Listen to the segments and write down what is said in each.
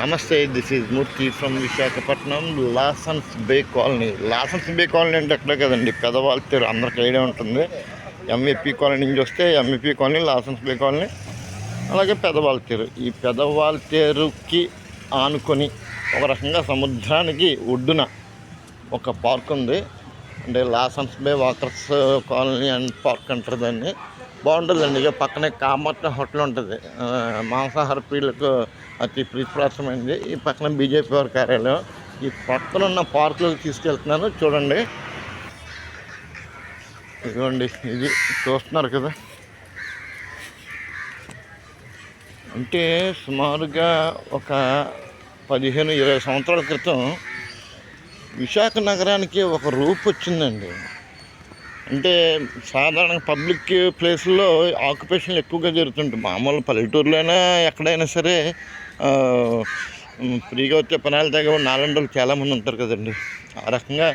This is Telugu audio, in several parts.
నమస్తే this is Murthy from Visakhapatnam Lawsons bay colony Lawsons bay colony అంటే అక్కడే కదండి పెదవాళ్ళ తీరు అందరికి ఐడియా ఉంటుంది. ఎంఏపీ కాలనీ నుంచి వస్తే MAP colony Lawsons Bay colony అలాగే పెదవాళ్ళ తీరు. ఈ పెదవాళ్ళ తీరుకి ఆనుకొని ఒక రకంగా సముద్రానికి ఒడ్డున ఒక పార్క్ ఉంది. అంటే Lawsons bay walkers colony and park అంటారు దాన్ని. బాగుంటుందండి. ఇక పక్కనే కామర్త హోటల్ ఉంటుంది. మాంసాహార ప్రియులకు అతి ప్రీతిప్రాసమైంది ఈ పక్కన బీజేపీ వారి కార్యాలయం. ఈ పక్కన ఉన్న పార్కులకు తీసుకెళ్తున్నాను. చూడండి. ఇదిగోండి ఇది చూస్తున్నారు కదా. అంటే సుమారుగా ఒక పదిహేను ఇరవై సంవత్సరాల క్రితం విశాఖ నగరానికి ఒక రూపు వచ్చిందండి అంటే సాధారణంగా పబ్లిక్ ప్లేస్లో ఆక్యుపేషన్లు ఎక్కువగా జరుగుతుంటాయి. మామూలు పల్లెటూరులోనే ఎక్కడైనా సరే ఫ్రీగా వచ్చే పనాలు తగ్గ నాలుగు చాలామంది ఉంటారు కదండి. ఆ రకంగా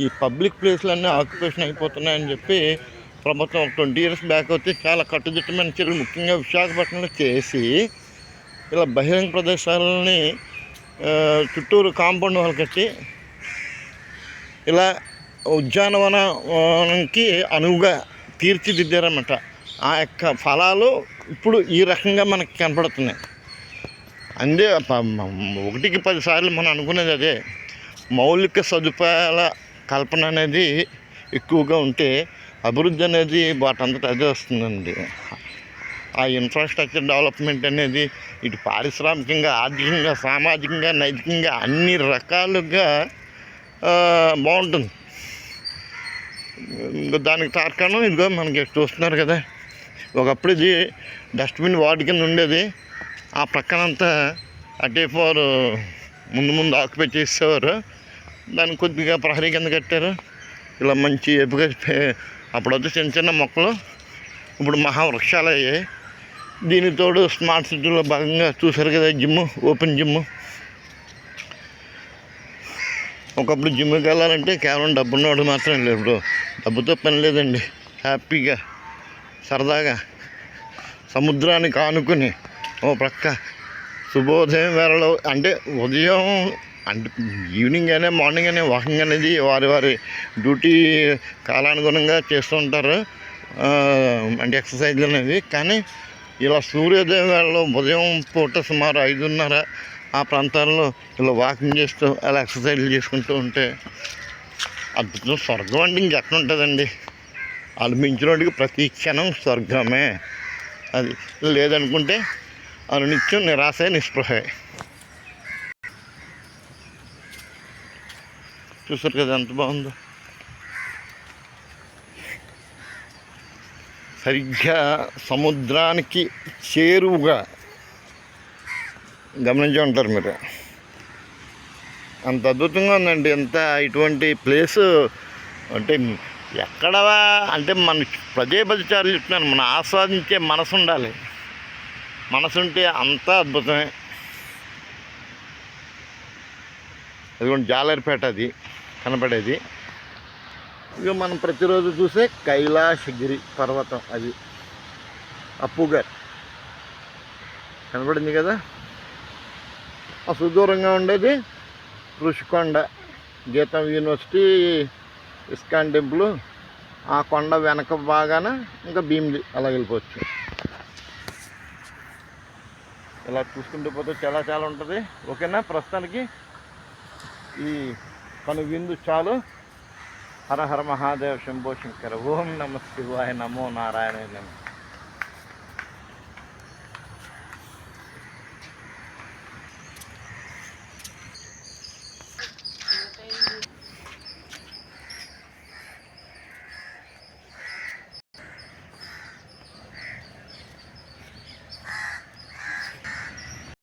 ఈ పబ్లిక్ ప్లేస్లన్నీ ఆక్యుపేషన్ అయిపోతున్నాయని చెప్పి ప్రభుత్వం ఒక ట్వంటీ ఇయర్స్ బ్యాక్ వచ్చి చాలా కట్టుదిట్టమైన చర్యలు ముఖ్యంగా విశాఖపట్నంలో చేసి ఇలా బహిరంగ ప్రదేశాలని చుట్టూరు కాంపౌండ్ వాళ్ళు కట్టి ఇలా ఉద్యానవనానికి అనువుగా తీర్చిదిద్దారన్నమాట. ఆ యొక్క ఫలాలు ఇప్పుడు ఈ రకంగా మనకి కనపడుతున్నాయి. అందే ప- ఒకటికి పదిసార్లు మనం అనుకునేది అదే. మౌలిక సదుపాయాల కల్పన అనేది ఎక్కువగా ఉంటే అభివృద్ధి అనేది వాటంతట అదే వస్తుందండి. ఆ ఇన్ఫ్రాస్ట్రక్చర్ డెవలప్మెంట్ అనేది ఇటు పారిశ్రామికంగా ఆర్థికంగా సామాజికంగా నైతికంగా అన్ని రకాలుగా బాగుంటుంది. దానికి తార్కాణం ఇదిగో మనకి చూస్తున్నారు కదా. ఒకప్పుడు ఇది డస్ట్బిన్ వార్డు కింద ఉండేది. ఆ ప్రక్కనంతా అటే ఫోర్ ముందు ముందు ఆక్యుపై చేసేవారు. దాన్ని కొద్దిగా ప్రహరీ కింద కట్టారు. ఇలా మంచి ఎప్పుగా అప్పుడైతే చిన్న చిన్న మొక్కలు ఇప్పుడు మహావృక్షాలు అయ్యాయి. దీనితోడు స్మార్ట్ సిటీలో భాగంగా చూసారు కదా జిమ్ ఓపెన్ జిమ్ ఒకప్పుడు జిమ్కి వెళ్ళాలంటే కేవలం డబ్బు ఉన్నవాడు మాత్రమే లేదు ఇప్పుడు డబ్బుతో పని లేదండి. హ్యాపీగా సరదాగా సముద్రానికి ఆనుకుని ఓ ప్రక్క శుభోదయం వేళలో అంటే ఉదయం అంటే ఈవినింగ్ అయినా మార్నింగ్ అయినా వాకింగ్ అనేది వారి వారి డ్యూటీ కాలానుగుణంగా చేస్తూ ఉంటారు. అంటే ఎక్సర్సైజ్లు అనేది కానీ ఇలా సూర్యోదయం వేళలో ఉదయం పూట సుమారు ఐదున్నర ఆ ప్రాంతాల్లో ఇలా వాకింగ్ చేస్తూ అలా ఎక్సర్సైజ్లు చేసుకుంటూ ఉంటే అద్భుతం. స్వర్గం అంటే ఇంకెక్కడ ఉంటుందండి? వాళ్ళు మించినోడికి ప్రతి క్షణం స్వర్గమే. అది లేదనుకుంటే వాళ్ళు నిత్యం నిరాశ నిస్పృహే. చూసారు కదా ఎంత బాగుందో? సరిగ్గా సముద్రానికి చేరువుగా గమనించి ఉంటారు మీరు. అంత అద్భుతంగా ఉందండి. ఎంత ఇటువంటి ప్లేసు. అంటే ఎక్కడ అంటే మన పదే పది సార్లు చెప్తున్నాను మనం ఆస్వాదించే మనసు ఉండాలి. మనసు ఉంటే అంతా అద్భుతమే. అదిగోండి జాలరిపేట అది కనపడేది. ఇక మనం ప్రతిరోజు చూసే కైలాసగిరి పర్వతం అది. అప్పుగారు కనపడింది కదా? సుదూరంగా ఉండేది ఋషికొండ గీతం యూనివర్సిటీ ఇస్కాన్ టెంపుల్. ఆ కొండ వెనక బాగాన ఇంకా భీమిలి అలా వెళ్ళిపోవచ్చు. ఇలా చూసుకుంటూ పోతే చాలా చాలా ఉంటుంది. ఓకేనా? ప్రస్తుతానికి ఈ కను విందు చాలు. హర హర మహాదేవ శంభో శంకర. ఓం నమ శివాయ నమో నారాయణ నమో.